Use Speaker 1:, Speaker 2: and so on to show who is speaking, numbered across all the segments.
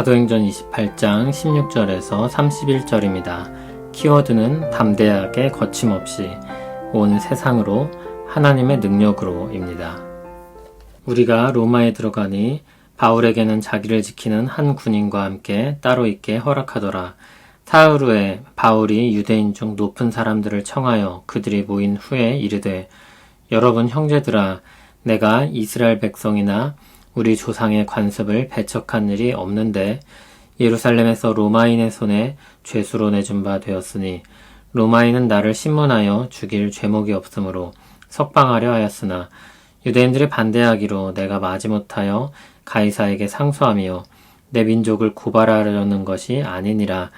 Speaker 1: 사도행전 28장 16절에서 31절입니다. 키워드는 담대하게 거침없이 온 세상으로 하나님의 능력으로입니다. 우리가 로마에 들어가니 바울에게는 자기를 지키는 한 군인과 함께 따로 있게 허락하더라. 사흘 후에 바울이 유대인 중 높은 사람들을 청하여 그들이 모인 후에 이르되 여러분 형제들아 내가 이스라엘 백성이나 우리 조상의 관습을 배척한 일이 없는데 예루살렘에서 로마인의 손에 죄수로 내준 바 되었으니 로마인은 나를 신문하여 죽일 죄목이 없으므로 석방하려 하였으나 유대인들이 반대하기로 내가 마지못하여 가이사에게 상소하며 내 민족을 고발하려는 것이 아니니라.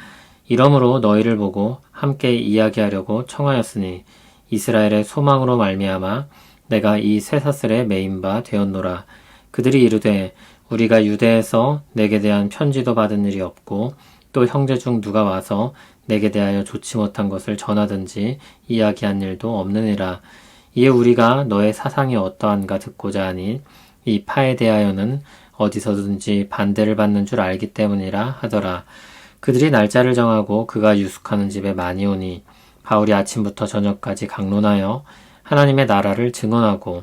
Speaker 1: 이러므로 너희를 보고 함께 이야기하려고 청하였으니 이스라엘의 소망으로 말미암아 내가 이 쇠사슬에 메인 바 되었노라 그들이 이르되 우리가 유대에서 내게 대한 편지도 받은 일이 없고 또 형제 중 누가 와서 내게 대하여 좋지 못한 것을 전하든지 이야기한 일도 없느니라. 이에 우리가 너의 사상이 어떠한가 듣고자 하니 이 파에 대하여는 어디서든지 반대를 받는 줄 알기 때문이라 하더라. 그들이 날짜를 정하고 그가 유숙하는 집에 많이 오니 바울이 아침부터 저녁까지 강론하여 하나님의 나라를 증언하고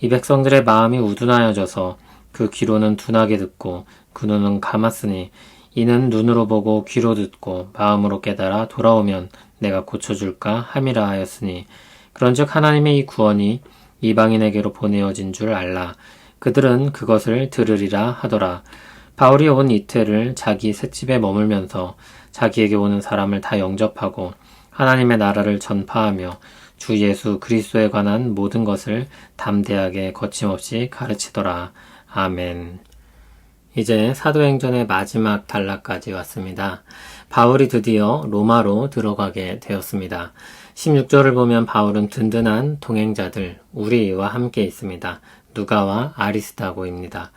Speaker 1: 이 백성들의 마음이 우둔하여져서 그 귀로는 둔하게 듣고 그 눈은 감았으니 이는 눈으로 보고 귀로 듣고 마음으로 깨달아 돌아오면 내가 고쳐줄까 함이라 하였으니 그런즉 하나님의 이 구원이 이방인에게로 보내어진 줄 알라. 그들은 그것을 들으리라 하더라. 바울이 온 이틀을 자기 셋집에 머물면서 자기에게 오는 사람을 다 영접하고 하나님의 나라를 전파하며 주 예수 그리스도에 관한 모든 것을 담대하게 거침없이 가르치더라. 아멘. 이제 사도행전의 마지막 단락까지 왔습니다. 바울이 드디어 로마로 들어가게 되었습니다. 16절을 보면 바울은 든든한 동행자들, 우리와 함께 있습니다. 누가와 아리스타고입니다.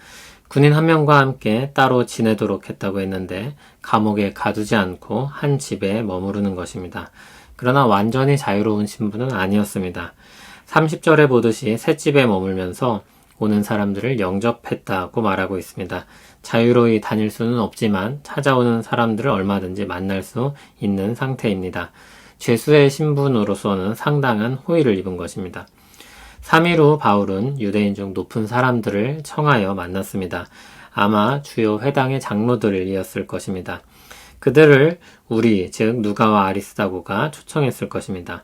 Speaker 1: 군인 한 명과 함께 따로 지내도록 했다고 했는데 감옥에 가두지 않고 한 집에 머무르는 것입니다. 그러나 완전히 자유로운 신분은 아니었습니다. 30절에 보듯이 셋집에 머물면서 오는 사람들을 영접했다고 말하고 있습니다. 자유로이 다닐 수는 없지만 찾아오는 사람들을 얼마든지 만날 수 있는 상태입니다. 죄수의 신분으로서는 상당한 호의를 입은 것입니다. 3일 후 바울은 유대인 중 높은 사람들을 청하여 만났습니다. 아마 주요 회당의 장로들이었을 것입니다. 그들을 우리, 즉 누가와 아리스다고가 초청했을 것입니다.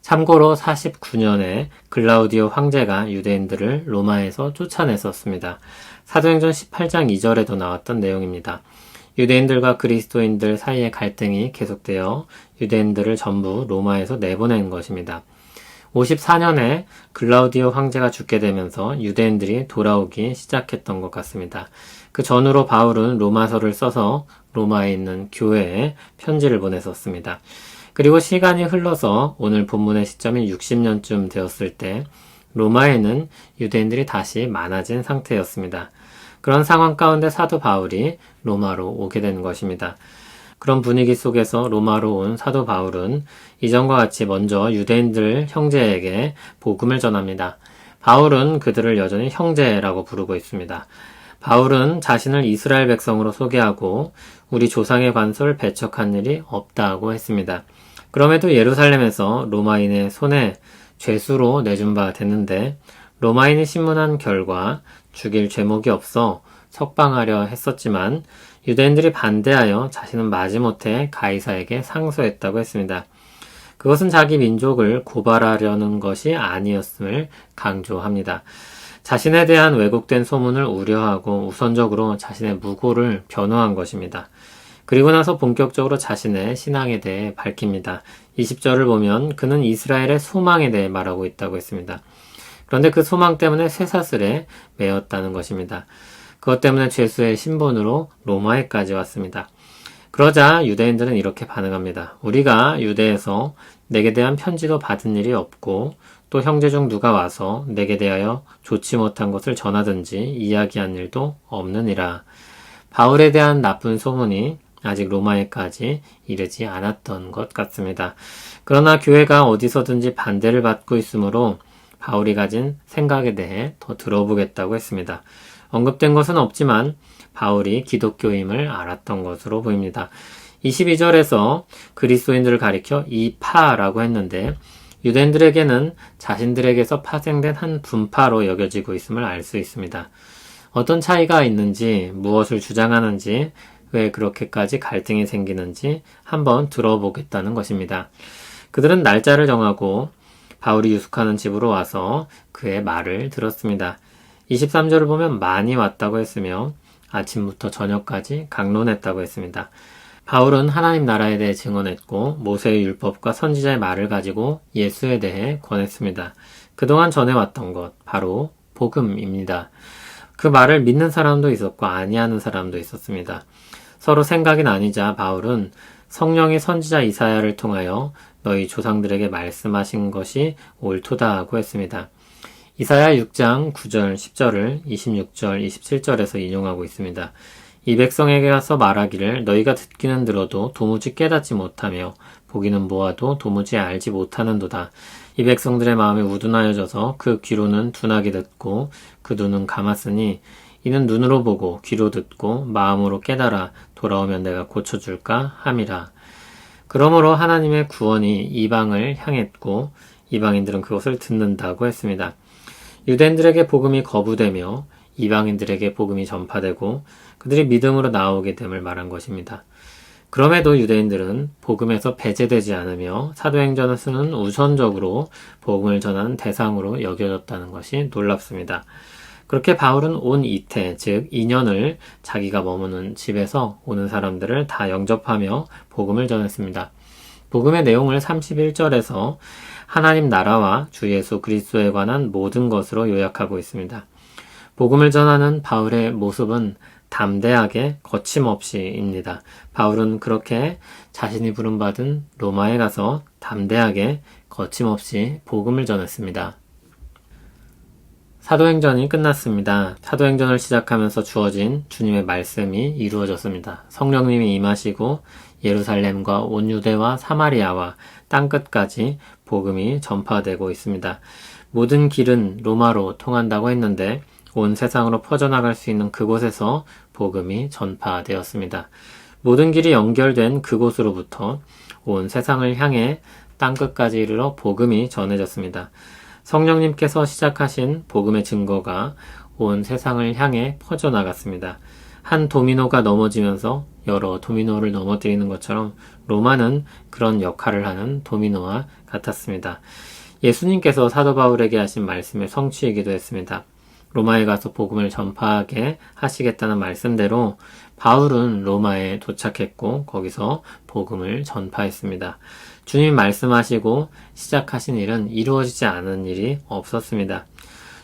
Speaker 1: 참고로 49년에 글라우디오 황제가 유대인들을 로마에서 쫓아냈었습니다. 사도행전 18장 2절에도 나왔던 내용입니다. 유대인들과 그리스도인들 사이의 갈등이 계속되어 유대인들을 전부 로마에서 내보낸 것입니다. 54년에 글라우디오 황제가 죽게 되면서 유대인들이 돌아오기 시작했던 것 같습니다. 그 전후로 바울은 로마서를 써서 로마에 있는 교회에 편지를 보냈었습니다. 그리고 시간이 흘러서 오늘 본문의 시점인 60년쯤 되었을 때 로마에는 유대인들이 다시 많아진 상태였습니다. 그런 상황 가운데 사도 바울이 로마로 오게 된 것입니다. 그런 분위기 속에서 로마로 온 사도 바울은 이전과 같이 먼저 유대인들 형제에게 복음을 전합니다. 바울은 그들을 여전히 형제라고 부르고 있습니다. 바울은 자신을 이스라엘 백성으로 소개하고 우리 조상의 관소를 배척한 일이 없다고 했습니다. 그럼에도 예루살렘에서 로마인의 손에 죄수로 내준 바 됐는데 로마인이 신문한 결과 죽일 죄목이 없어 석방하려 했었지만 유대인들이 반대하여 자신은 마지못해 가이사에게 상소했다고 했습니다. 그것은 자기 민족을 고발하려는 것이 아니었음을 강조합니다. 자신에 대한 왜곡된 소문을 우려하고 우선적으로 자신의 무고를 변호한 것입니다. 그리고 나서 본격적으로 자신의 신앙에 대해 밝힙니다. 20절을 보면 그는 이스라엘의 소망에 대해 말하고 있다고 했습니다. 그런데 그 소망 때문에 쇠사슬에 매였다는 것입니다. 그것 때문에 죄수의 신분으로 로마에까지 왔습니다. 그러자 유대인들은 이렇게 반응합니다. 우리가 유대에서 내게 대한 편지도 받은 일이 없고 또 형제 중 누가 와서 내게 대하여 좋지 못한 것을 전하든지 이야기한 일도 없느니라. 바울에 대한 나쁜 소문이 아직 로마에까지 이르지 않았던 것 같습니다. 그러나 교회가 어디서든지 반대를 받고 있으므로 바울이 가진 생각에 대해 더 들어보겠다고 했습니다. 언급된 것은 없지만 바울이 기독교임을 알았던 것으로 보입니다. 22절에서 그리스도인들을 가리켜 이 파라고 했는데 유대인들에게는 자신들에게서 파생된 한 분파로 여겨지고 있음을 알 수 있습니다. 어떤 차이가 있는지, 무엇을 주장하는지, 왜 그렇게까지 갈등이 생기는지 한번 들어보겠다는 것입니다. 그들은 날짜를 정하고 바울이 유숙하는 집으로 와서 그의 말을 들었습니다. 23절을 보면 많이 왔다고 했으며 아침부터 저녁까지 강론했다고 했습니다. 바울은 하나님 나라에 대해 증언했고 모세의 율법과 선지자의 말을 가지고 예수에 대해 권했습니다. 그동안 전해왔던 것 바로 복음입니다. 그 말을 믿는 사람도 있었고 아니하는 사람도 있었습니다. 서로 생각이 나뉘자 바울은 성령이 선지자 이사야를 통하여 너희 조상들에게 말씀하신 것이 옳도다고 했습니다. 이사야 6장 9절 10절을 26절 27절에서 인용하고 있습니다. 이 백성에게 가서 말하기를 너희가 듣기는 들어도 도무지 깨닫지 못하며 보기는 보아도 도무지 알지 못하는도다. 이 백성들의 마음이 우둔하여져서 그 귀로는 둔하게 듣고 그 눈은 감았으니 이는 눈으로 보고 귀로 듣고 마음으로 깨달아 돌아오면 내가 고쳐줄까 함이라. 그러므로 하나님의 구원이 이방을 향했고 이방인들은 그것을 듣는다고 했습니다. 유대인들에게 복음이 거부되며 이방인들에게 복음이 전파되고 그들이 믿음으로 나오게 됨을 말한 것입니다. 그럼에도 유대인들은 복음에서 배제되지 않으며 사도행전을 쓰는 우선적으로 복음을 전하는 대상으로 여겨졌다는 것이 놀랍습니다. 그렇게 바울은 온 이태, 즉 2년을 자기가 머무는 집에서 오는 사람들을 다 영접하며 복음을 전했습니다. 복음의 내용을 31절에서 하나님 나라와 주 예수 그리스도에 관한 모든 것으로 요약하고 있습니다. 복음을 전하는 바울의 모습은 담대하게 거침없이입니다. 바울은 그렇게 자신이 부름받은 로마에 가서 담대하게 거침없이 복음을 전했습니다. 사도행전이 끝났습니다. 사도행전을 시작하면서 주어진 주님의 말씀이 이루어졌습니다. 성령님이 임하시고 예루살렘과 온 유대와 사마리아와 땅끝까지 복음이 전파되고 있습니다. 모든 길은 로마로 통한다고 했는데 온 세상으로 퍼져나갈 수 있는 그곳에서 복음이 전파되었습니다. 모든 길이 연결된 그곳으로부터 온 세상을 향해 땅끝까지 이르러 복음이 전해졌습니다. 성령님께서 시작하신 복음의 증거가 온 세상을 향해 퍼져나갔습니다. 한 도미노가 넘어지면서 여러 도미노를 넘어뜨리는 것처럼 로마는 그런 역할을 하는 도미노와 같았습니다. 예수님께서 사도 바울에게 하신 말씀의 성취이기도 했습니다. 로마에 가서 복음을 전파하게 하시겠다는 말씀대로 바울은 로마에 도착했고 거기서 복음을 전파했습니다. 주님 말씀하시고 시작하신 일은 이루어지지 않은 일이 없었습니다.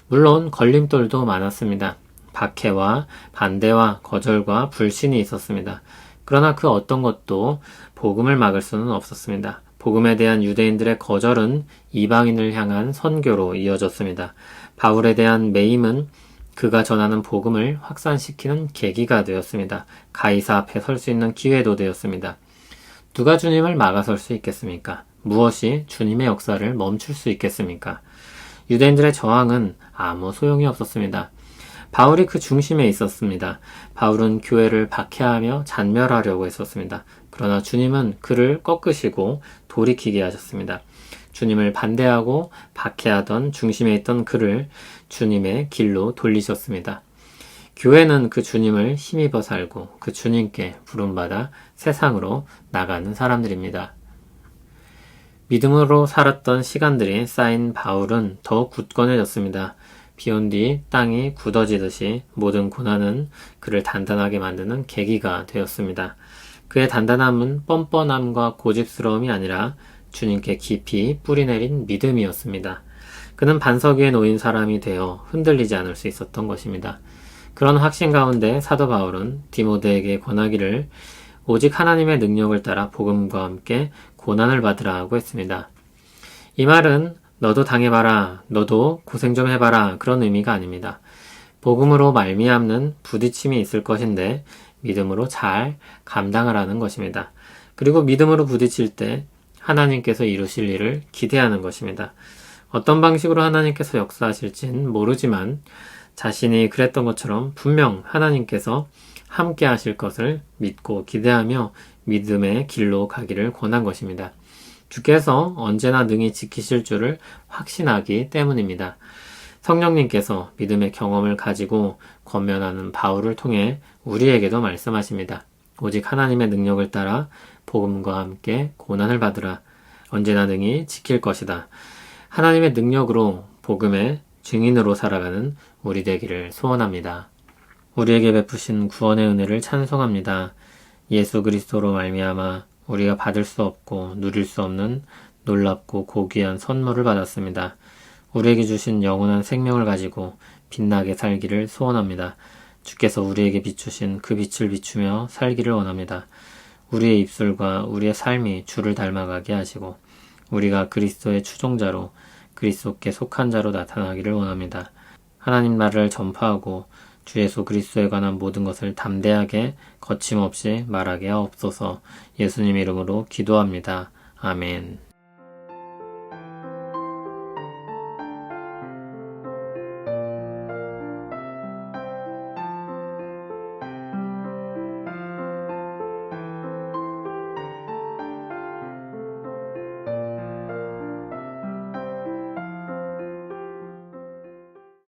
Speaker 1: 물론 걸림돌도 많았습니다. 박해와 반대와 거절과 불신이 있었습니다. 그러나 그 어떤 것도 복음을 막을 수는 없었습니다. 복음에 대한 유대인들의 거절은 이방인을 향한 선교로 이어졌습니다. 바울에 대한 매임은 그가 전하는 복음을 확산시키는 계기가 되었습니다. 가이사 앞에 설 수 있는 기회도 되었습니다. 누가 주님을 막아설 수 있겠습니까? 무엇이 주님의 역사를 멈출 수 있겠습니까? 유대인들의 저항은 아무 소용이 없었습니다. 바울이 그 중심에 있었습니다. 바울은 교회를 박해하며 잔멸하려고 했었습니다. 그러나 주님은 그를 꺾으시고 돌이키게 하셨습니다. 주님을 반대하고 박해하던 중심에 있던 그를 주님의 길로 돌리셨습니다. 교회는 그 주님을 힘입어 살고 그 주님께 부름받아 세상으로 나가는 사람들입니다. 믿음으로 살았던 시간들이 쌓인 바울은 더 굳건해졌습니다. 비온 뒤 땅이 굳어지듯이 모든 고난은 그를 단단하게 만드는 계기가 되었습니다. 그의 단단함은 뻔뻔함과 고집스러움이 아니라 주님께 깊이 뿌리내린 믿음이었습니다. 그는 반석 위에 놓인 사람이 되어 흔들리지 않을 수 있었던 것입니다. 그런 확신 가운데 사도 바울은 디모데에게 권하기를 오직 하나님의 능력을 따라 복음과 함께 고난을 받으라 하고 했습니다. 이 말은 너도 당해봐라, 너도 고생 좀 해봐라 그런 의미가 아닙니다. 복음으로 말미암는 부딪힘이 있을 것인데 믿음으로 잘 감당하라는 것입니다. 그리고 믿음으로 부딪힐 때 하나님께서 이루실 일을 기대하는 것입니다. 어떤 방식으로 하나님께서 역사하실진 모르지만 자신이 그랬던 것처럼 분명 하나님께서 함께 하실 것을 믿고 기대하며 믿음의 길로 가기를 권한 것입니다. 주께서 언제나 능히 지키실 줄을 확신하기 때문입니다. 성령님께서 믿음의 경험을 가지고 권면하는 바울을 통해 우리에게도 말씀하십니다. 오직 하나님의 능력을 따라 복음과 함께 고난을 받으라. 언제나 능히 지킬 것이다. 하나님의 능력으로 복음의 증인으로 살아가는 우리 되기를 소원합니다. 우리에게 베푸신 구원의 은혜를 찬송합니다. 예수 그리스도로 말미암아 우리가 받을 수 없고 누릴 수 없는 놀랍고 고귀한 선물을 받았습니다. 우리에게 주신 영원한 생명을 가지고 빛나게 살기를 소원합니다. 주께서 우리에게 비추신 그 빛을 비추며 살기를 원합니다. 우리의 입술과 우리의 삶이 주를 닮아가게 하시고 우리가 그리스도의 추종자로 그리스도께 속한 자로 나타나기를 원합니다. 하나님 나라를 전파하고 주 예수 그리스도에 관한 모든 것을 담대하게 거침없이 말하게 하옵소서 예수님 이름으로 기도합니다. 아멘.